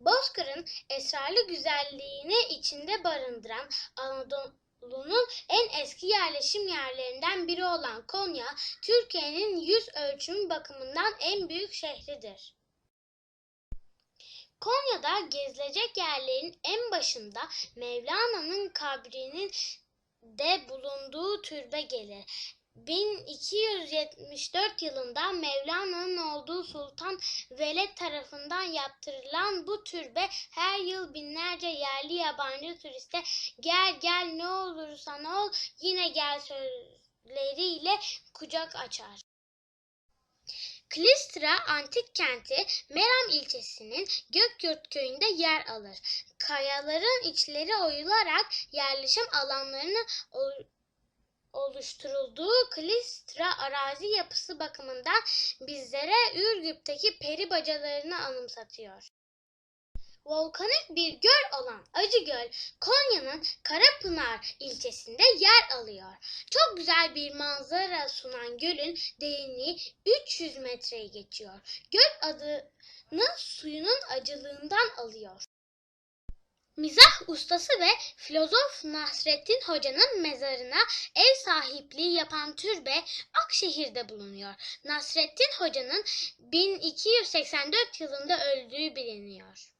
Bozkır'ın esrarlı güzelliğini içinde barındıran Anadolu'nun en eski yerleşim yerlerinden biri olan Konya, Türkiye'nin yüz ölçümü bakımından en büyük şehridir. Konya'da gezilecek yerlerin en başında Mevlana'nın kabrinin de bulunduğu türbe gelir. 1274 yılında Mevlana'nın olduğu Sultan Veled tarafından yaptırılan bu türbe her yıl binlerce yerli yabancı turiste gel gel ne olursan ol yine gel sözleriyle kucak açar. Klistra antik kenti Meram ilçesinin Gökyurt köyünde yer alır. Kayaların içleri oyularak yerleşim alanlarını oluşturulduğu Klistra arazi yapısı bakımından bizlere Ürgüp'teki peri bacalarını anımsatıyor. Volkanik bir göl olan Acıgöl, Konya'nın Karapınar ilçesinde yer alıyor. Çok güzel bir manzara sunan gölün derinliği 300 metreyi geçiyor. Göl adını suyunun acılığından alıyor. Mizah ustası ve filozof Nasrettin Hoca'nın mezarına ev sahipliği yapan türbe Akşehir'de bulunuyor. Nasrettin Hoca'nın 1284 yılında öldüğü biliniyor.